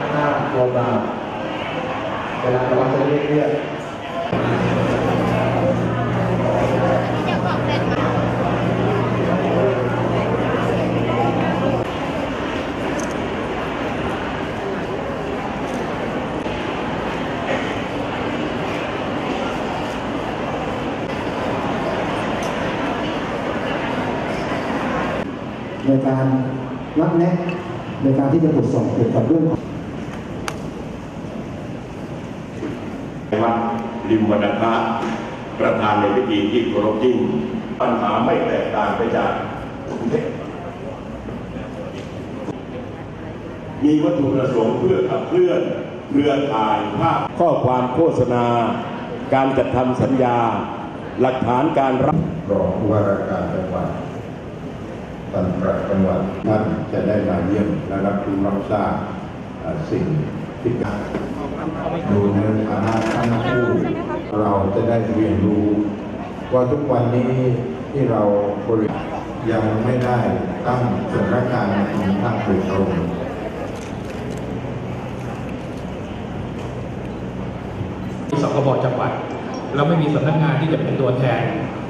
ห้าตัวมาเวลาเราจะเรียกเรียกในการนัดแนะในการที่จะตรวจสอบเกี่ยวกับเรื่องของ วัดริมวรรณพระประธานในพิธีที่เคารพยิ่งปัญหาไม่แตกต่างไปจากกรุงเทพมีวัตถุประสงค์เพื่อขับเคลื่อนเครือข่ายภาพข้อความโฆษณา การจัดทำสัญญา หลักฐานการรับรองผู้ว่าราชการจังหวัดท่านประจังหวัดท่านจะได้มาเยี่ยมและรับรู้รับทราบสิ่งที่การดูในฐานะท่านผู้ เราจะได้เรียนรู้ ว่าทุกวันนี้ที่เราบริยังไม่ได้ตั้งสถานการณ์ของท่านโดยตรงสคบจังหวัด เราไม่มีสำนักงานที่จะเป็นตัวแทน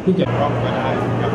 ที่จะร้องก็ได้กับ